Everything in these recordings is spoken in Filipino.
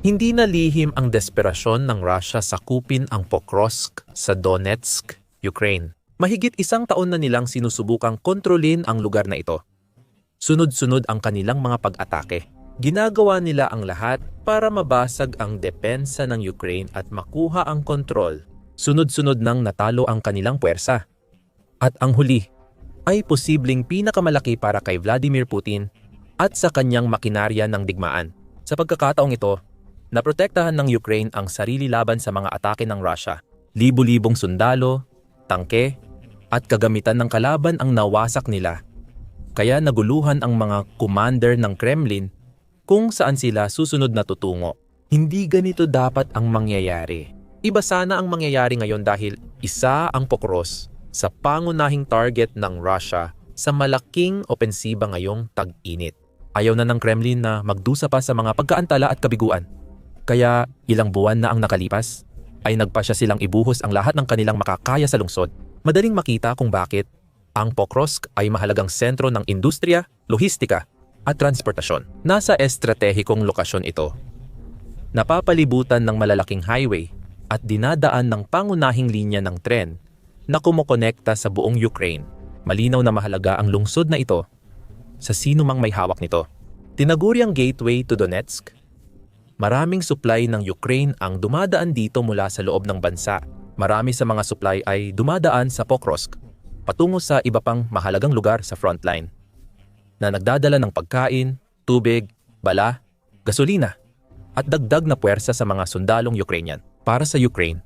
Hindi na lihim ang desperasyon ng Russia sa kupin ang Pokrovsk sa Donetsk, Ukraine. Mahigit isang taon na nilang sinusubukang kontrolin ang lugar na ito. Sunod-sunod ang kanilang mga pag-atake. Ginagawa nila ang lahat para mabasag ang depensa ng Ukraine at makuha ang kontrol. Sunod-sunod nang natalo ang kanilang puwersa. At ang huli ay posibleng pinakamalaki para kay Vladimir Putin at sa kanyang makinarya ng digmaan. Sa pagkakataong ito, naprotektahan ng Ukraine ang sarili laban sa mga atake ng Russia. Libu-libong sundalo, tangke, at kagamitan ng kalaban ang nawasak nila. Kaya naguluhan ang mga commander ng Kremlin kung saan sila susunod na tutungo. Hindi ganito dapat ang mangyayari. Iba sana ang mangyayari ngayon dahil isa ang Pokros sa pangunahing target ng Russia sa malaking opensiba ngayong tag-init. Ayaw na ng Kremlin na magdusa pa sa mga pagkaantala at kabiguan. Kaya ilang buwan na ang nakalipas, ay nagpasya silang ibuhos ang lahat ng kanilang makakaya sa lungsod. Madaling makita kung bakit ang Pokrovsk ay mahalagang sentro ng industriya, lohistika at transportasyon. Nasa estratehikong lokasyon ito. Napapalibutan ng malalaking highway at dinadaan ng pangunahing linya ng tren na kumokonekta sa buong Ukraine. Malinaw na mahalaga ang lungsod na ito sa sino mang may hawak nito. Tinaguriang gateway to Donetsk. Maraming supply ng Ukraine ang dumadaan dito mula sa loob ng bansa. Marami sa mga supply ay dumadaan sa Pokrovsk patungo sa iba pang mahalagang lugar sa frontline na nagdadala ng pagkain, tubig, bala, gasolina at dagdag na puwersa sa mga sundalong Ukrainian. Para sa Ukraine,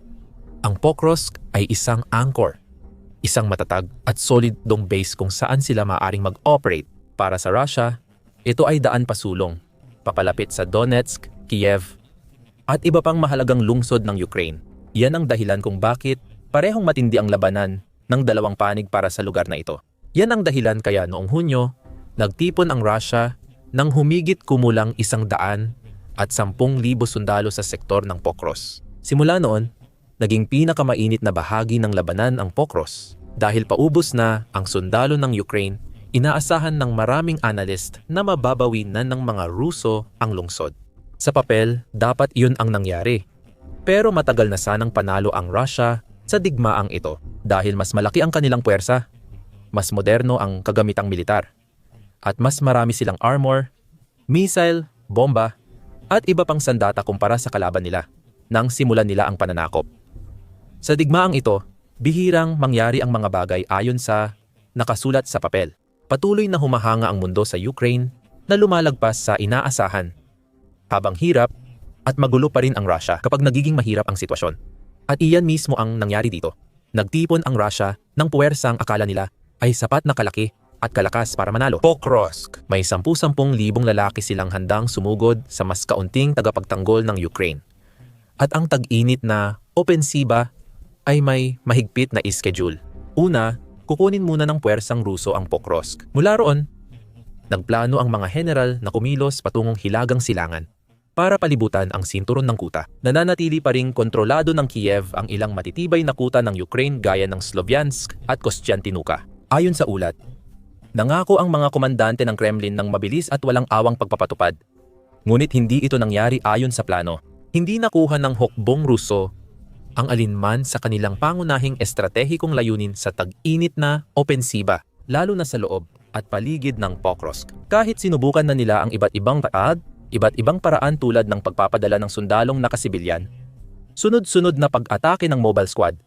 ang Pokrovsk ay isang anchor, isang matatag at solid dong base kung saan sila maaring mag-operate. Para sa Russia, ito ay daan pasulong, papalapit sa Donetsk, Kiev, at iba pang mahalagang lungsod ng Ukraine. Yan ang dahilan kung bakit parehong matindi ang labanan ng dalawang panig para sa lugar na ito. Yan ang dahilan kaya noong Hunyo, nagtipon ang Russia ng humigit kumulang isang daan at sampung libo sundalo sa sektor ng Pokros. Simula noon, naging pinakamainit na bahagi ng labanan ang Pokros. Dahil paubos na ang sundalo ng Ukraine, inaasahan ng maraming analyst na mababawi na ng mga Ruso ang lungsod. Sa papel, dapat iyon ang nangyari. Pero matagal na sanang panalo ang Russia sa digmaang ito dahil mas malaki ang kanilang puwersa, mas moderno ang kagamitang militar, at mas marami silang armor, missile, bomba, at iba pang sandata kumpara sa kalaban nila nang simulan nila ang pananakop. Sa digmaang ito, bihirang mangyari ang mga bagay ayon sa nakasulat sa papel. Patuloy na humahanga ang mundo sa Ukraine na lumalagpas sa inaasahan. Habang hirap at magulo pa rin ang Russia kapag nagiging mahirap ang sitwasyon. At iyan mismo ang nangyari dito. Nagtipon ang Russia ng puwersang akala nila ay sapat na kalaki at kalakas para manalo. Pokrovsk. May 10-10 libong lalaki silang handang sumugod sa mas kaunting tagapagtanggol ng Ukraine. At ang tag-init na opensiba ay may mahigpit na ischedule. Una, kukunin muna ng puwersang Ruso ang Pokrovsk. Mula roon, nagplano ang mga general na kumilos patungong hilagang silangan para palibutan ang sinturon ng kuta. Nananatili pa ring kontrolado ng Kiev ang ilang matitibay na kuta ng Ukraine gaya ng Slovyansk at Kostiantinuka. Ayon sa ulat, nangako ang mga komandante ng Kremlin ng mabilis at walang awang pagpapatupad. Ngunit hindi ito nangyari ayon sa plano. Hindi nakuha ng hukbong Ruso ang alinman sa kanilang pangunahing estratehikong layunin sa tag-init na opensiba, lalo na sa loob at paligid ng Pokrovsk. Kahit sinubukan na nila ang iba't ibang taad iba't ibang paraan tulad ng pagpapadala ng sundalong nakasibilyan, sunod-sunod na pag-atake ng mobile squad,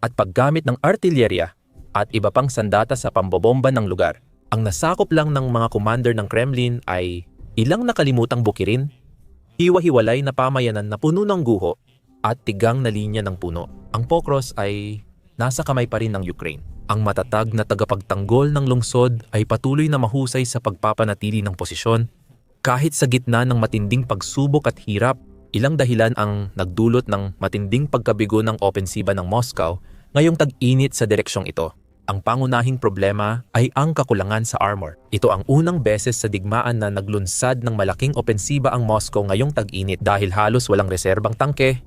at paggamit ng artillerya at iba pang sandata sa pambobomba ng lugar. Ang nasakop lang ng mga commander ng Kremlin ay ilang nakalimutang bukirin, hiwa-hiwalay na pamayanan na puno ng guho at tigang na linya ng puno. Ang Pokros ay nasa kamay pa rin ng Ukraine. Ang matatag na tagapagtanggol ng lungsod ay patuloy na mahusay sa pagpapanatili ng posisyon kahit sa gitna ng matinding pagsubok at hirap, ilang dahilan ang nagdulot ng matinding pagkabigo ng opensiba ng Moscow ngayong tag-init sa direksyong ito. Ang pangunahing problema ay ang kakulangan sa armor. Ito ang unang beses sa digmaan na naglunsad ng malaking opensiba ang Moscow ngayong tag-init dahil halos walang reserbang tangke.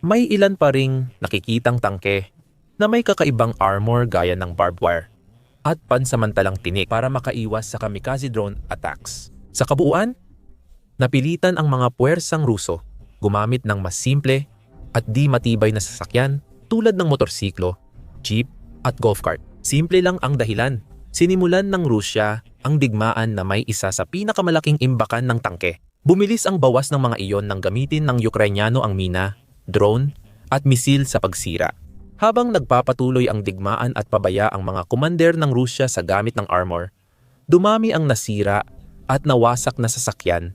May ilan pa ring nakikitang tangke na may kakaibang armor gaya ng barbed wire at pansamantalang tinik para makaiwas sa kamikaze drone attacks. Sa kabuuan, napilitan ang mga puwersang Ruso gumamit ng mas simple at di matibay na sasakyan tulad ng motorsiklo, jeep at golf cart. Simple lang ang dahilan. Sinimulan ng Rusya ang digmaan na may isa sa pinakamalaking imbakan ng tangke. Bumilis ang bawas ng mga iyon nang gamitin ng Ukrainyano ang mina, drone at misil sa pagsira. Habang nagpapatuloy ang digmaan at pabaya ang mga commander ng Rusya sa gamit ng armor, dumami ang nasira at nawasak na sasakyan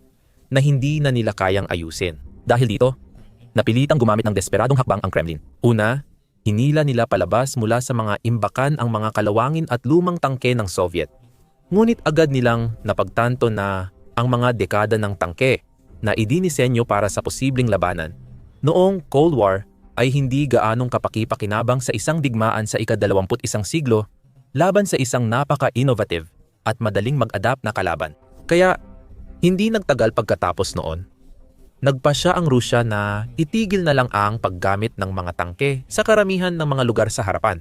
na hindi na nila kayang ayusin. Dahil dito, napilitang gumamit ng desperadong hakbang ang Kremlin. Una, hinila nila palabas mula sa mga imbakan ang mga kalawangin at lumang tangke ng Soviet. Ngunit agad nilang napagtanto na ang mga dekada ng tangke na idinisenyo para sa posibleng labanan. Noong Cold War ay hindi gaanong kapaki-pakinabang sa isang digmaan sa ika-21 siglo laban sa isang napaka-innovative at madaling mag-adapt na kalaban. Kaya hindi nagtagal pagkatapos noon. Nagpa siya ang Rusya na itigil na lang ang paggamit ng mga tangke sa karamihan ng mga lugar sa harapan.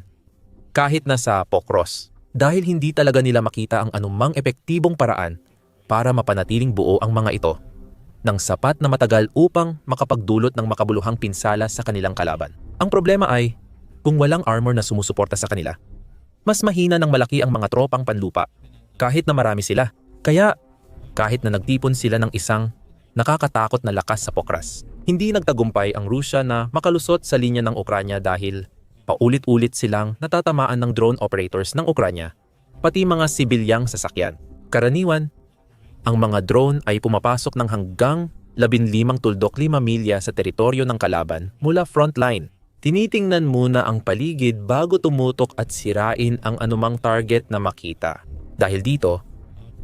Kahit na sa Pokros, dahil hindi talaga nila makita ang anumang epektibong paraan para mapanatiling buo ang mga ito ng sapat na matagal upang makapagdulot ng makabuluhang pinsala sa kanilang kalaban. Ang problema ay, kung walang armor na sumusuporta sa kanila, mas mahina ng malaki ang mga tropang panlupa kahit na marami sila. Kaya kahit na nagtipon sila ng isang nakakatakot na lakas sa Pokras. Hindi nagtagumpay ang Rusya na makalusot sa linya ng Ukranya dahil paulit-ulit silang natatamaan ng drone operators ng Ukranya, pati mga sibilyang sasakyan. Karaniwan, ang mga drone ay pumapasok ng hanggang 15 tuldok 5 milya sa teritoryo ng kalaban mula frontline. Tinitingnan muna ang paligid bago tumutok at sirain ang anumang target na makita. Dahil dito,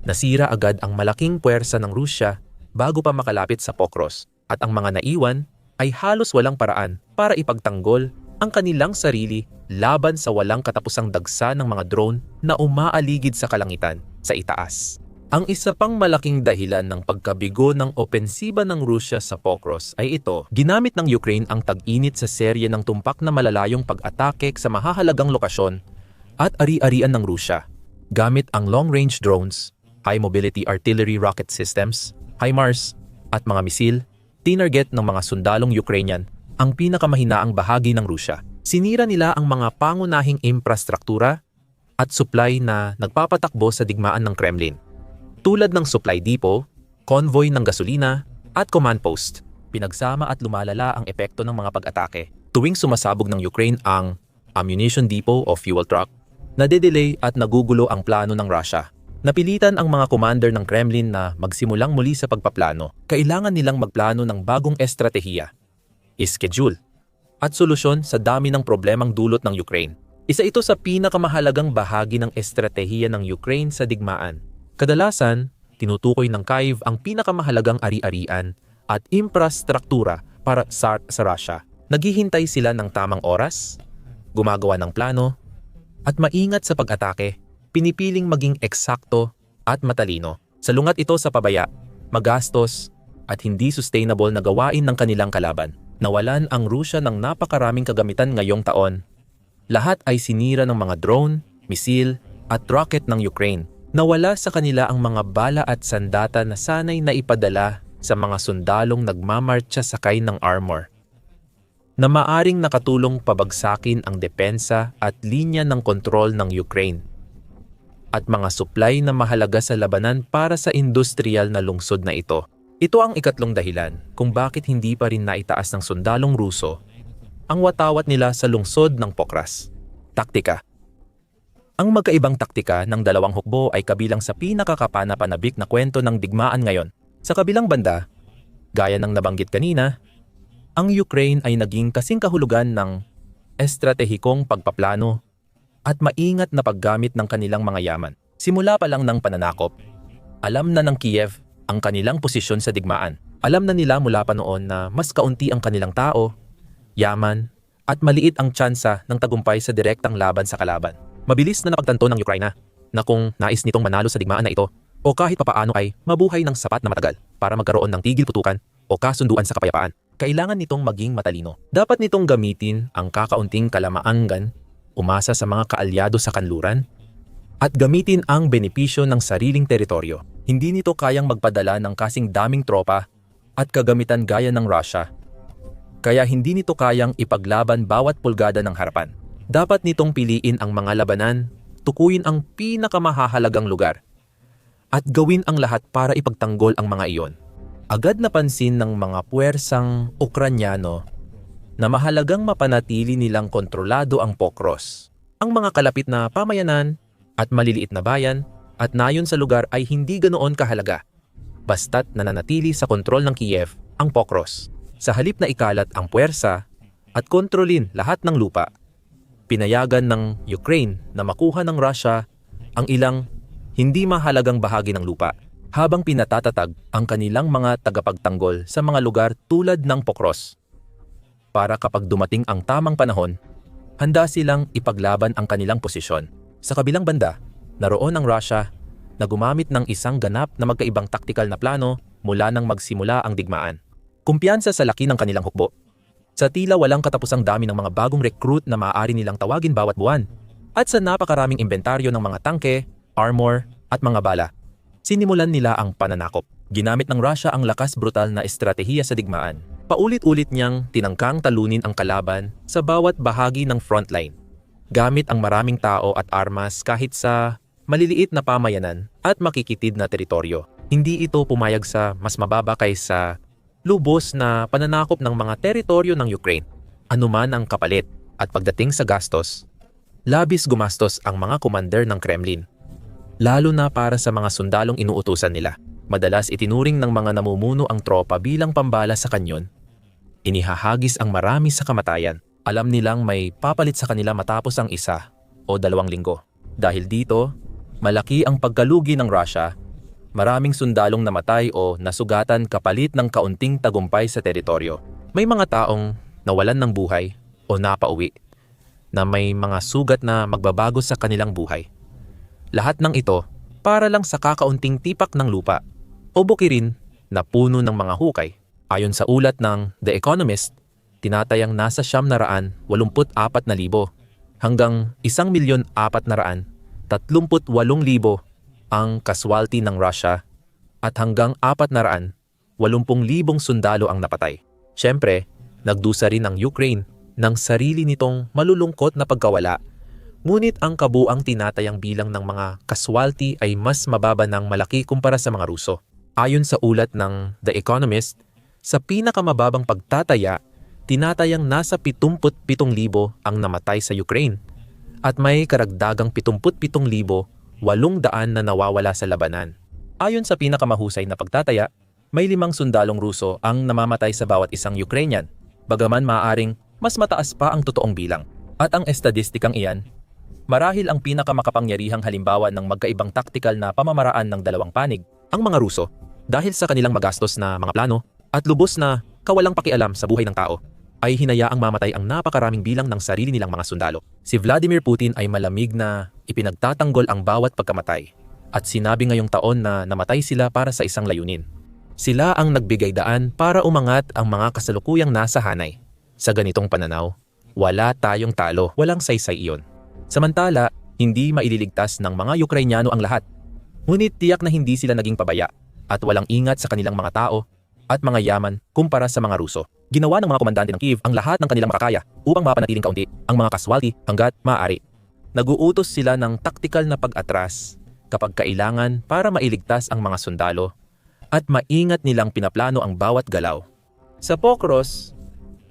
nasira agad ang malaking puwersa ng Rusya bago pa makalapit sa Pokros at ang mga naiwan ay halos walang paraan para ipagtanggol ang kanilang sarili laban sa walang katapusang dagsa ng mga drone na umaaligid sa kalangitan sa itaas. Ang isa pang malaking dahilan ng pagkabigo ng opensiba ng Rusya sa Pokros ay ito, ginamit ng Ukraine ang tag-init sa serye ng tumpak na malalayong pag-atake sa mahahalagang lokasyon at ari-arian ng Rusya gamit ang long-range drones, high-mobility artillery rocket systems, HIMARS, at mga misil, tinarget ng mga sundalong Ukrainian ang pinakamahinaang bahagi ng Rusya. Sinira nila ang mga pangunahing infrastruktura at supply na nagpapatakbo sa digmaan ng Kremlin. Tulad ng supply depot, convoy ng gasolina, at command post. Pinagsama at lumalala ang epekto ng mga pag-atake. Tuwing sumasabog ng Ukraine ang ammunition depot o fuel truck, nade-delay at nagugulo ang plano ng Russia. Napilitan ang mga commander ng Kremlin na magsimulang muli sa pagpaplano. Kailangan nilang magplano ng bagong estratehiya, schedule, at solusyon sa dami ng problemang dulot ng Ukraine. Isa ito sa pinakamahalagang bahagi ng estratehiya ng Ukraine sa digmaan. Kadalasan, tinutukoy ng Kyiv ang pinakamahalagang ari-arian at infrastruktura para sa, sa Russia. Naghihintay sila ng tamang oras, gumagawa ng plano, at maingat sa pag-atake, pinipiling maging eksakto at matalino. Salungat ito sa pabaya, magastos, at hindi sustainable na gawain ng kanilang kalaban. Nawalan ang Rusya ng napakaraming kagamitan ngayong taon. Lahat ay sinira ng mga drone, misil, at rocket ng Ukraine. Nawala sa kanila ang mga bala at sandata na sanay na ipadala sa mga sundalong nagmamartsa sakay ng armor na maaring nakatulong pabagsakin ang depensa at linya ng kontrol ng Ukraine at mga supply na mahalaga sa labanan para sa industrial na lungsod na ito. Ito ang ikatlong dahilan kung bakit hindi pa rin naitaas ng sundalong Ruso ang watawat nila sa lungsod ng Pokras. Taktika Ang magkaibang taktika ng dalawang hukbo ay kabilang sa pinakakapanapanabik na kwento ng digmaan ngayon. Sa kabilang banda, gaya ng nabanggit kanina, ang Ukraine ay naging kasing kahulugan ng estratehikong pagpaplano at maingat na paggamit ng kanilang mga yaman. Simula pa lang ng pananakop, alam na ng Kiev ang kanilang posisyon sa digmaan. Alam na nila mula pa noon na mas kaunti ang kanilang tao, yaman, at maliit ang tsansa ng tagumpay sa direktang laban sa kalaban. Mabilis na napagtanto ng Ukraina na kung nais nitong manalo sa digmaan na ito o kahit papaano ay mabuhay ng sapat na matagal para magkaroon ng tigil putukan o kasunduan sa kapayapaan kailangan nitong maging matalino. Dapat nitong gamitin ang kakaunting kalamaangan, umasa sa mga kaalyado sa kanluran, at gamitin ang benepisyo ng sariling teritoryo. Hindi nito kayang magpadala ng kasing daming tropa at kagamitan gaya ng Russia. Kaya hindi nito kayang ipaglaban bawat pulgada ng harapan. Dapat nitong piliin ang mga labanan, tukuyin ang pinakamahahalagang lugar, at gawin ang lahat para ipagtanggol ang mga iyon. Agad napansin ng mga puwersang Ukranyano na mahalagang mapanatili nilang kontrolado ang Pokros. Ang mga kalapit na pamayanan at maliliit na bayan at nayon sa lugar ay hindi ganoon kahalaga. Basta't nananatili sa kontrol ng Kiev ang Pokros. Sa halip na ikalat ang puwersa at kontrolin lahat ng lupa, pinayagan ng Ukraine na makuha ng Russia ang ilang hindi mahalagang bahagi ng lupa habang pinatatatag ang kanilang mga tagapagtanggol sa mga lugar tulad ng Pokros. Para kapag dumating ang tamang panahon, handa silang ipaglaban ang kanilang posisyon. Sa kabilang banda, naroon ang Russia na gumamit ng isang ganap na magkaibang taktikal na plano mula nang magsimula ang digmaan. Kumpiyansa sa laki ng kanilang hukbo. Sa tila walang katapusang dami ng mga bagong recruit na maaari nilang tawagin bawat buwan. At sa napakaraming inventaryo ng mga tangke, armor, at mga bala sinimulan nila ang pananakop. Ginamit ng Russia ang lakas brutal na estratehiya sa digmaan. Paulit-ulit niyang tinangkang talunin ang kalaban sa bawat bahagi ng frontline. Gamit ang maraming tao at armas kahit sa maliliit na pamayanan at makikitid na teritoryo. Hindi ito pumayag sa mas mababa kaysa lubos na pananakop ng mga teritoryo ng Ukraine. Anuman ang kapalit at pagdating sa gastos, labis gumastos ang mga commander ng Kremlin lalo na para sa mga sundalong inuutusan nila. Madalas itinuring ng mga namumuno ang tropa bilang pambala sa kanyon. Inihahagis ang marami sa kamatayan. Alam nilang may papalit sa kanila matapos ang isa o dalawang linggo. Dahil dito, malaki ang pagkalugi ng Russia. Maraming sundalong namatay o nasugatan kapalit ng kaunting tagumpay sa teritoryo. May mga taong nawalan ng buhay o napauwi na may mga sugat na magbabago sa kanilang buhay. Lahat ng ito para lang sa kakaunting tipak ng lupa o bukirin na puno ng mga hukay. Ayon sa ulat ng The Economist, tinatayang nasa siyam na raan, walumput apat na libo hanggang isang milyon apat na raan, tatlumput walong libo ang kaswalti ng Russia at hanggang apat na raan, walumpung libong sundalo ang napatay. Siyempre, nagdusa rin ang Ukraine ng sarili nitong malulungkot na pagkawala Ngunit ang kabuang tinatayang bilang ng mga kaswalti ay mas mababa ng malaki kumpara sa mga Ruso. Ayon sa ulat ng The Economist, sa pinakamababang pagtataya, tinatayang nasa 77,000 ang namatay sa Ukraine at may karagdagang 77,800 na nawawala sa labanan. Ayon sa pinakamahusay na pagtataya, may limang sundalong Ruso ang namamatay sa bawat isang Ukrainian, bagaman maaaring mas mataas pa ang totoong bilang. At ang estadistikang iyan Marahil ang pinakamakapangyarihang halimbawa ng magkaibang taktikal na pamamaraan ng dalawang panig, ang mga Ruso, dahil sa kanilang magastos na mga plano at lubos na kawalang pakialam sa buhay ng tao, ay hinayaang mamatay ang napakaraming bilang ng sarili nilang mga sundalo. Si Vladimir Putin ay malamig na ipinagtatanggol ang bawat pagkamatay at sinabi ngayong taon na namatay sila para sa isang layunin. Sila ang nagbigay daan para umangat ang mga kasalukuyang nasa hanay. Sa ganitong pananaw, wala tayong talo, walang saysay iyon. Samantala, hindi maililigtas ng mga Ukrainyano ang lahat. Ngunit tiyak na hindi sila naging pabaya at walang ingat sa kanilang mga tao at mga yaman kumpara sa mga Ruso. Ginawa ng mga komandante ng Kiev ang lahat ng kanilang makakaya upang mapanatiling kaunti ang mga kaswalti hanggat maaari. Naguutos sila ng taktikal na pag-atras kapag kailangan para mailigtas ang mga sundalo at maingat nilang pinaplano ang bawat galaw. Sa Pokros,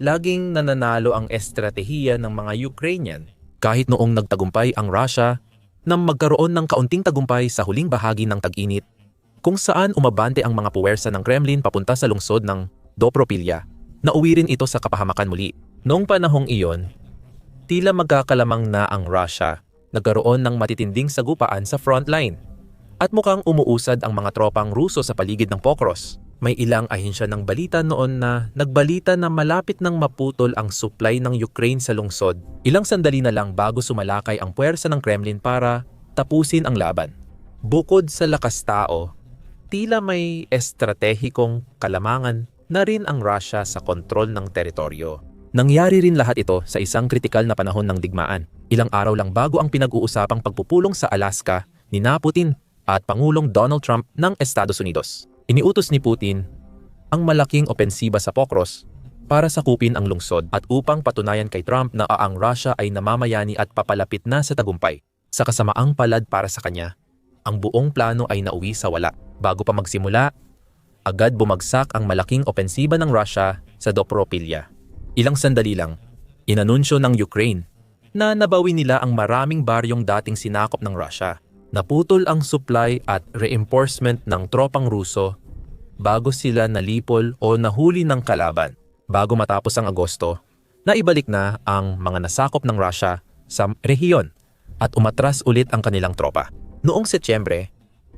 laging nananalo ang estratehiya ng mga Ukrainian kahit noong nagtagumpay ang Russia nang magkaroon ng kaunting tagumpay sa huling bahagi ng tag-init, kung saan umabante ang mga puwersa ng Kremlin papunta sa lungsod ng Dobropilya, nauwi rin ito sa kapahamakan muli. Noong panahong iyon, tila magkakalamang na ang Russia, nagkaroon ng matitinding sagupaan sa frontline, at mukhang umuusad ang mga tropang Ruso sa paligid ng Pokros. May ilang ahensya ng balita noon na nagbalita na malapit nang maputol ang supply ng Ukraine sa lungsod. Ilang sandali na lang bago sumalakay ang puwersa ng Kremlin para tapusin ang laban. Bukod sa lakas tao, tila may estratehikong kalamangan na rin ang Russia sa kontrol ng teritoryo. Nangyari rin lahat ito sa isang kritikal na panahon ng digmaan. Ilang araw lang bago ang pinag-uusapang pagpupulong sa Alaska ni Putin at Pangulong Donald Trump ng Estados Unidos. Iniutos ni Putin ang malaking opensiba sa Pokros para sakupin ang lungsod at upang patunayan kay Trump na ang Russia ay namamayani at papalapit na sa tagumpay. Sa kasamaang palad para sa kanya, ang buong plano ay nauwi sa wala. Bago pa magsimula, agad bumagsak ang malaking opensiba ng Russia sa Dopropilya. Ilang sandali lang, inanunsyo ng Ukraine na nabawi nila ang maraming baryong dating sinakop ng Russia. Naputol ang supply at reinforcement ng tropang Ruso bago sila nalipol o nahuli ng kalaban. Bago matapos ang Agosto, naibalik na ang mga nasakop ng Russia sa rehiyon at umatras ulit ang kanilang tropa. Noong Setyembre,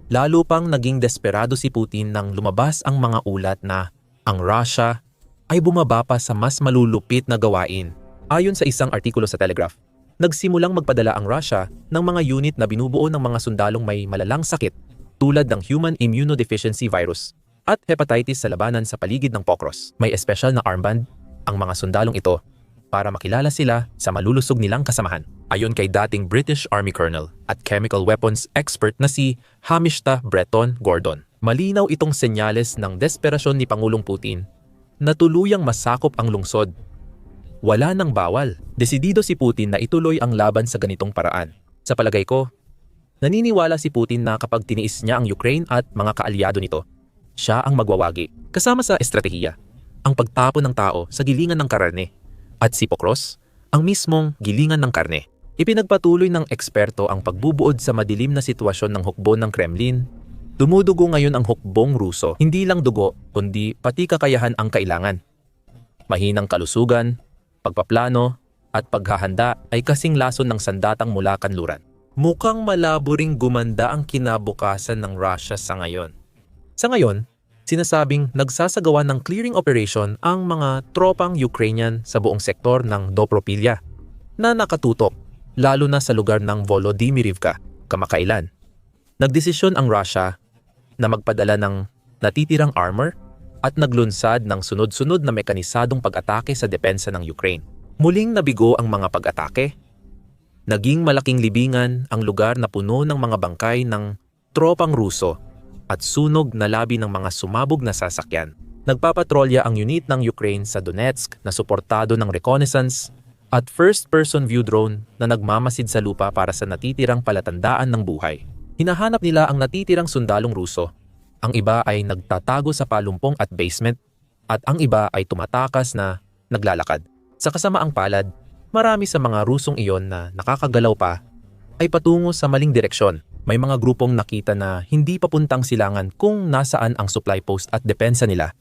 lalo pang naging desperado si Putin nang lumabas ang mga ulat na ang Russia ay bumaba pa sa mas malulupit na gawain. Ayon sa isang artikulo sa Telegraph, nagsimulang magpadala ang Russia ng mga unit na binubuo ng mga sundalong may malalang sakit tulad ng human immunodeficiency virus at hepatitis sa labanan sa paligid ng Pokros. May espesyal na armband ang mga sundalong ito para makilala sila sa malulusog nilang kasamahan. Ayon kay dating British Army Colonel at chemical weapons expert na si Hamishta Breton Gordon. Malinaw itong senyales ng desperasyon ni Pangulong Putin na tuluyang masakop ang lungsod wala nang bawal. Desidido si Putin na ituloy ang laban sa ganitong paraan. Sa palagay ko, naniniwala si Putin na kapag tiniis niya ang Ukraine at mga kaalyado nito, siya ang magwawagi. Kasama sa estratehiya, ang pagtapon ng tao sa gilingan ng karne at si Pokros, ang mismong gilingan ng karne. Ipinagpatuloy ng eksperto ang pagbubuod sa madilim na sitwasyon ng hukbo ng Kremlin. Dumudugo ngayon ang hukbong Ruso. Hindi lang dugo, kundi pati kakayahan ang kailangan. Mahinang kalusugan, pagpaplano, at paghahanda ay kasing lason ng sandatang mula kanluran. Mukhang malabo ring gumanda ang kinabukasan ng Russia sa ngayon. Sa ngayon, sinasabing nagsasagawa ng clearing operation ang mga tropang Ukrainian sa buong sektor ng Dobropilya na nakatutok lalo na sa lugar ng Volodymyrivka kamakailan. Nagdesisyon ang Russia na magpadala ng natitirang armor at naglunsad ng sunod-sunod na mekanisadong pag-atake sa depensa ng Ukraine. Muling nabigo ang mga pag-atake. Naging malaking libingan ang lugar na puno ng mga bangkay ng tropang Ruso at sunog na labi ng mga sumabog na sasakyan. Nagpapatrolya ang unit ng Ukraine sa Donetsk na suportado ng reconnaissance at first-person view drone na nagmamasid sa lupa para sa natitirang palatandaan ng buhay. Hinahanap nila ang natitirang sundalong Ruso ang iba ay nagtatago sa palumpong at basement at ang iba ay tumatakas na naglalakad. Sa kasamaang palad, marami sa mga Rusong iyon na nakakagalaw pa ay patungo sa maling direksyon. May mga grupong nakita na hindi papuntang silangan kung nasaan ang supply post at depensa nila,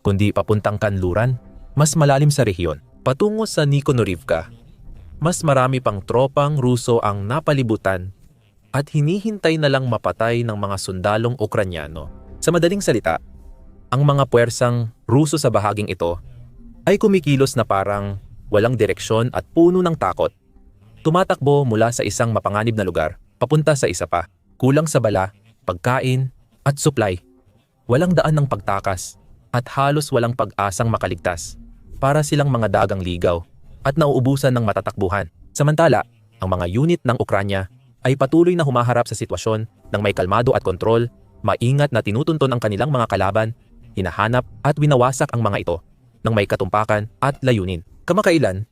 kundi papuntang kanluran, mas malalim sa rehiyon, patungo sa Nikonorivka. Mas marami pang tropang Ruso ang napalibutan at hinihintay na lang mapatay ng mga sundalong Ukranyano. Sa madaling salita, ang mga puwersang Ruso sa bahaging ito ay kumikilos na parang walang direksyon at puno ng takot. Tumatakbo mula sa isang mapanganib na lugar papunta sa isa pa, kulang sa bala, pagkain, at supply. Walang daan ng pagtakas at halos walang pag-asang makaligtas para silang mga dagang ligaw at nauubusan ng matatakbuhan. Samantala, ang mga unit ng Ukranya ay patuloy na humaharap sa sitwasyon ng may kalmado at kontrol, maingat na tinutunton ang kanilang mga kalaban, hinahanap at winawasak ang mga ito ng may katumpakan at layunin. Kamakailan,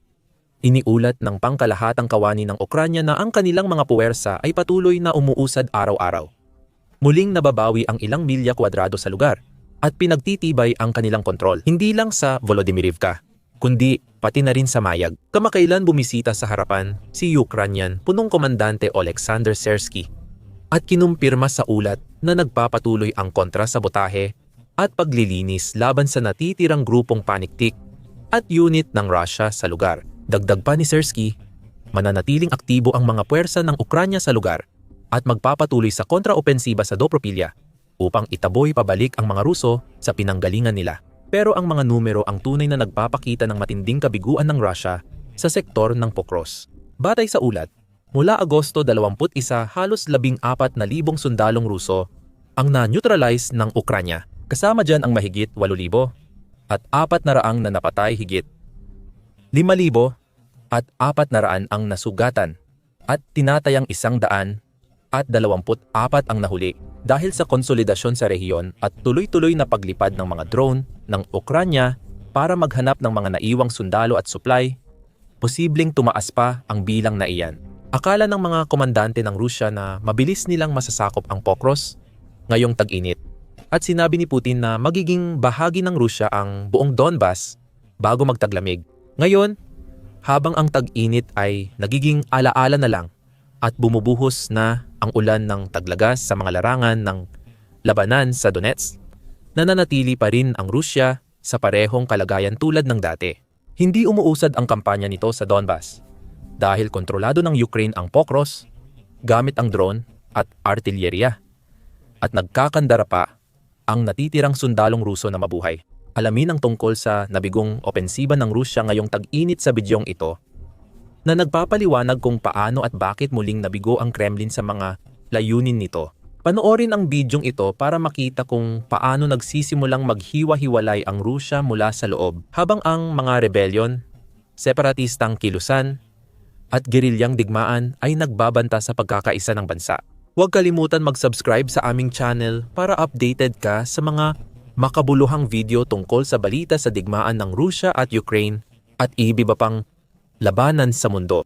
iniulat ng pangkalahatang kawani ng Ukranya na ang kanilang mga puwersa ay patuloy na umuusad araw-araw. Muling nababawi ang ilang milya kwadrado sa lugar at pinagtitibay ang kanilang kontrol, hindi lang sa Volodymyrivka, kundi pati na rin sa Mayag. Kamakailan bumisita sa harapan si Ukrainian punong komandante Alexander Sersky at kinumpirma sa ulat na nagpapatuloy ang kontrasabotahe at paglilinis laban sa natitirang grupong paniktik at unit ng Russia sa lugar. Dagdag pa ni Sersky, mananatiling aktibo ang mga puwersa ng Ukranya sa lugar at magpapatuloy sa kontraopensiba sa Dobropilya upang itaboy pabalik ang mga Ruso sa pinanggalingan nila. Pero ang mga numero ang tunay na nagpapakita ng matinding kabiguan ng Russia sa sektor ng Pokros. Batay sa ulat, mula Agosto 21 halos 14,000 sundalong Ruso ang na-neutralize ng Ukranya. Kasama dyan ang mahigit 8,000 at 400 na napatay higit 5,000 at 400 ang nasugatan at tinatayang isang daan at 24 ang nahuli Dahil sa konsolidasyon sa rehiyon at tuloy-tuloy na paglipad ng mga drone ng Ukranya para maghanap ng mga naiwang sundalo at supply, posibleng tumaas pa ang bilang na iyan. Akala ng mga komandante ng Rusya na mabilis nilang masasakop ang Pokros ngayong tag-init. At sinabi ni Putin na magiging bahagi ng Rusya ang buong Donbas bago magtaglamig. Ngayon, habang ang tag-init ay nagiging alaala na lang at bumubuhos na ang ulan ng taglagas sa mga larangan ng labanan sa Donetsk, nananatili pa rin ang Rusya sa parehong kalagayan tulad ng dati. Hindi umuusad ang kampanya nito sa Donbas dahil kontrolado ng Ukraine ang Pokros gamit ang drone at artilyerya at nagkakandara pa ang natitirang sundalong Ruso na mabuhay. Alamin ang tungkol sa nabigong opensiba ng Rusya ngayong tag-init sa bidyong ito na nagpapaliwanag kung paano at bakit muling nabigo ang Kremlin sa mga layunin nito. Panoorin ang bidyong ito para makita kung paano nagsisimulang maghiwa-hiwalay ang Rusya mula sa loob habang ang mga rebellion, separatistang kilusan, at gerilyang digmaan ay nagbabanta sa pagkakaisa ng bansa. Huwag kalimutan mag-subscribe sa aming channel para updated ka sa mga makabuluhang video tungkol sa balita sa digmaan ng Rusya at Ukraine at iba pang labanan sa mundo.